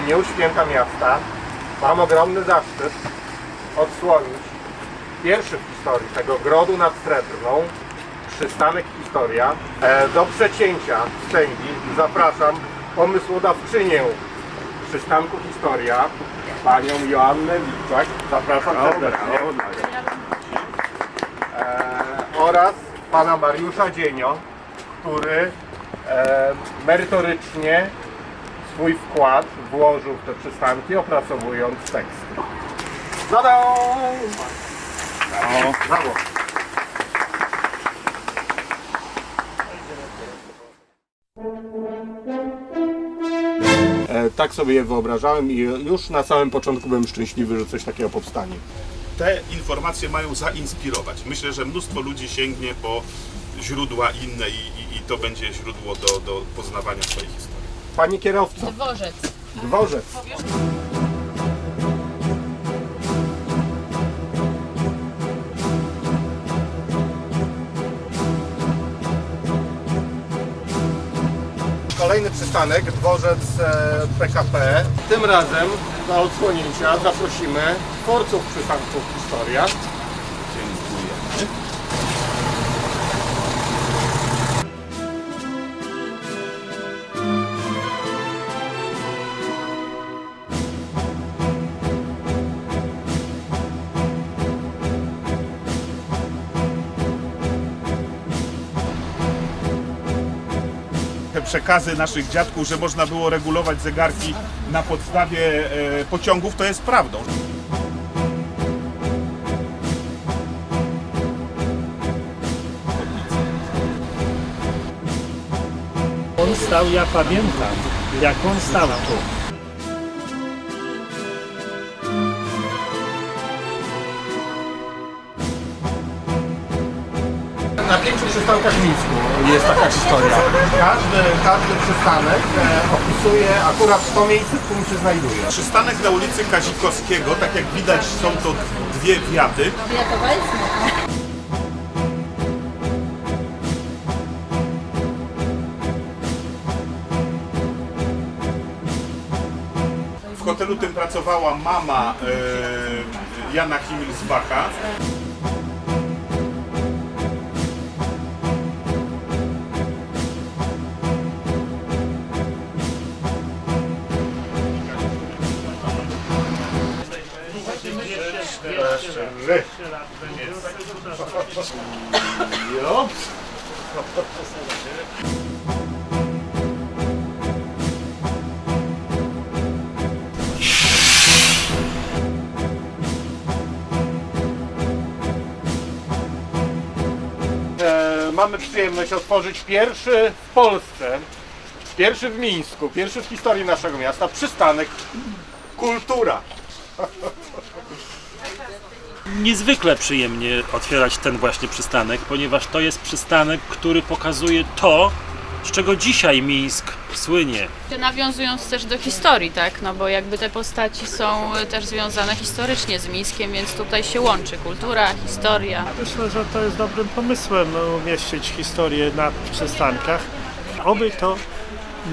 dniu święta miasta mam ogromny zaszczyt odsłonić pierwszy w historii tego grodu nad Srebrną przystanek Historia. E, Do przecięcia wstęgi zapraszam pomysłodawczynię przystanku Historia, panią Joannę Wilczak. Zapraszam serdecznie. E, oraz pana Mariusza Dzienio, który e, merytorycznie swój wkład włożył w te przystanki, opracowując teksty. Zadam! Brawo! E, Tak sobie je wyobrażałem i już na samym początku byłem szczęśliwy, że coś takiego powstanie. Te informacje mają zainspirować. Myślę, że mnóstwo ludzi sięgnie po źródła inne i, i, i to będzie źródło do, do poznawania swojej historii. Pani kierowco, Dworzec. dworzec. Kolejny przystanek, dworzec e, PKP. Tym razem do odsłonięcia zaprosimy twórców przystanków Historia. Przekazy naszych dziadków, że można było regulować zegarki na podstawie e, pociągów, to jest prawdą. On stał, ja pamiętam, jak on stał tu. Pięciu przystankach w Mińsku jest taka historia. Każdy, każdy przystanek e, opisuje akurat to miejsce, w którym się znajduje. Przystanek na ulicy Kazikowskiego, tak jak widać są to dwie wiaty. W hotelu tym pracowała mama e, Jana Himmelsbacha. E, mamy przyjemność otworzyć pierwszy w Polsce, pierwszy w Mińsku, pierwszy w historii naszego miasta przystanek Kultura. Niezwykle przyjemnie otwierać ten właśnie przystanek, ponieważ to jest przystanek, który pokazuje to, z czego dzisiaj Mińsk słynie. Nawiązując też do historii, tak? No bo jakby te postaci są też związane historycznie z Mińskiem, więc tutaj się łączy kultura, historia. Myślę, że to jest dobrym pomysłem umieścić historię na przystankach. Oby to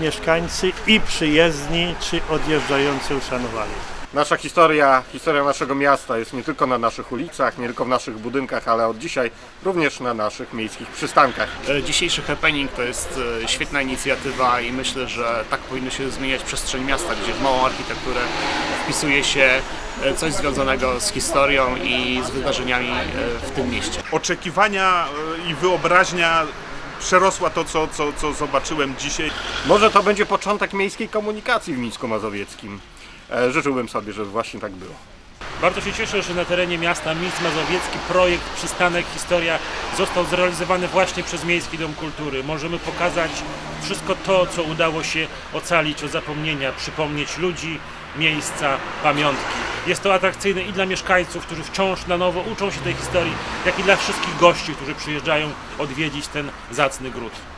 mieszkańcy i przyjezdni, czy odjeżdżający uszanowali. Nasza historia, historia naszego miasta jest nie tylko na naszych ulicach, nie tylko w naszych budynkach, ale od dzisiaj również na naszych miejskich przystankach. E, Dzisiejszy happening to jest e, świetna inicjatywa i myślę, że tak powinno się zmieniać przestrzeń miasta, gdzie w małą architekturę wpisuje się e, coś związanego z historią i z wydarzeniami w tym mieście. Oczekiwania i wyobraźnia przerosła to, co, co, co zobaczyłem dzisiaj. Może to będzie początek miejskiej komunikacji w Mińsku Mazowieckim. E, Życzyłbym sobie, żeby właśnie tak było. Bardzo się cieszę, że na terenie miasta Mińsk Mazowiecki projekt Przystanek Historia został zrealizowany właśnie przez Miejski Dom Kultury. Możemy pokazać wszystko to, co udało się ocalić od zapomnienia, przypomnieć ludzi, miejsca, pamiątki. Jest to atrakcyjne i dla mieszkańców, którzy wciąż na nowo uczą się tej historii, jak i dla wszystkich gości, którzy przyjeżdżają odwiedzić ten zacny gród.